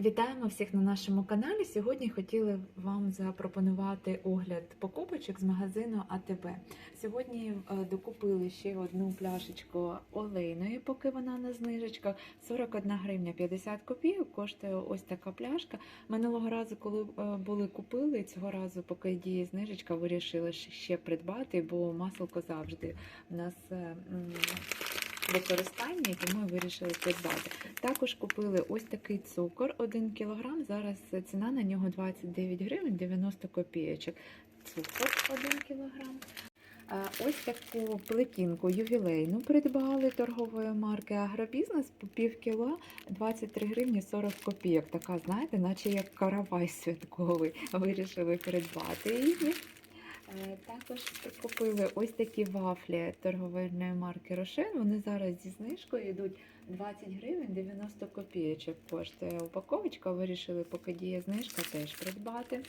Вітаємо всіх на нашому каналі. Сьогодні хотіли вам запропонувати огляд покупочок з магазину АТБ. Сьогодні е, докупили ще одну пляшечку олейної, поки вона на знижечках. 41 гривня 50 копійок коштує ось така пляшка. Минулого разу, коли е, були купили, цього разу, поки діє знижечка, вирішили ще придбати, бо масло завжди у нас. Використання, тому вирішили придбати. Також купили ось такий цукор 1 кг. Зараз ціна на нього 29 гривень 90 копійочок. Цукор 1 кг. Ось таку плетінку ювілейну придбали торгової марки Агробізнес по пів кіло 23 гривні 40 копійок. Така, знаєте, наче як каравай святковий. Вирішили придбати її. Е, Також купили ось такі вафлі торговельної марки Рошен. Вони зараз зі знижкою йдуть 20 гривень 90 копійочок коштує упаковочка. Вирішили, поки діє знижка, теж придбати.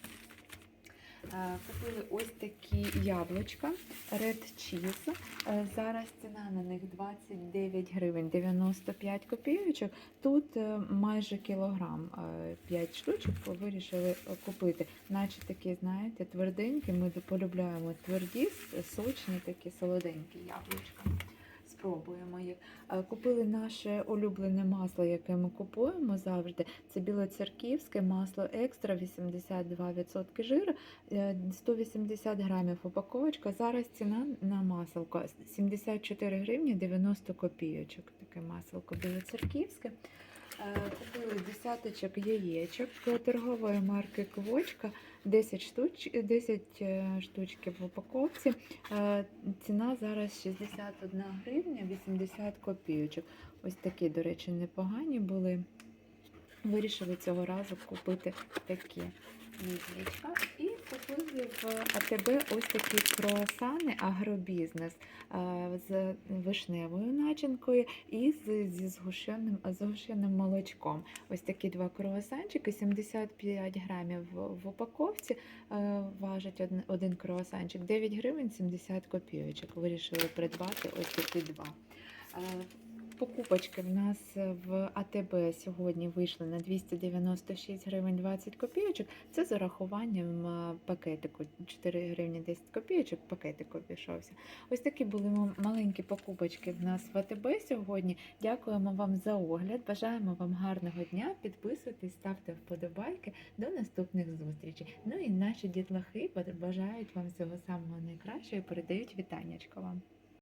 Е, Купили ось такі яблучка Red Cheese. Е, Зараз ціна на них 29 гривень 95 копійочок. Тут е, майже кілограм 5 штучок вирішили купити. Наче такі, знаєте, тверденькі. Ми полюбляємо тверді, сочні, такі солоденькі яблучка. Спробуємо їх. Е, Купили наше улюблене масло, яке ми купуємо завжди. Це білоцерківське масло екстра, 82% жиру, е, 180 грамів упаковочка. Зараз ціна на маселко 74 гривні 90 копійочок. Таке маселко білоцерківське. Е, Купили десяточок яєчок торгової марки Квочка, 10 штуч, 10 е, штучки в упаковці. Е, Ціна зараз 61 гривня 80 копійочок. Ось такі, до речі, непогані були. Вирішили цього разу купити такі яєчка. І купили в АТБ ось такі круасани агробізнес е, з вишневою начинкою і зі згущеним, згущеним молочком. Ось такі два круасанчики, 75 грамів в, упаковці е, важить один, один круасанчик, 9 гривень 70 копійочок. Вирішили придбати ось такі два. Е, Покупочки в нас в АТБ сьогодні вийшли на 296 гривень 20 копійочок. Це з урахуванням е, пакетику 4 гривні 10 копійочок. Пакетик обійшовся. Ось такі були маленькі покупочки в нас в АТБ сьогодні. Дякуємо вам за огляд. Бажаємо вам гарного дня. Підписуйтесь, ставте вподобайки. До наступних зустрічей. Ну і наші дітлахи бажають вам всього самого найкращого і передають вітаннячко вам.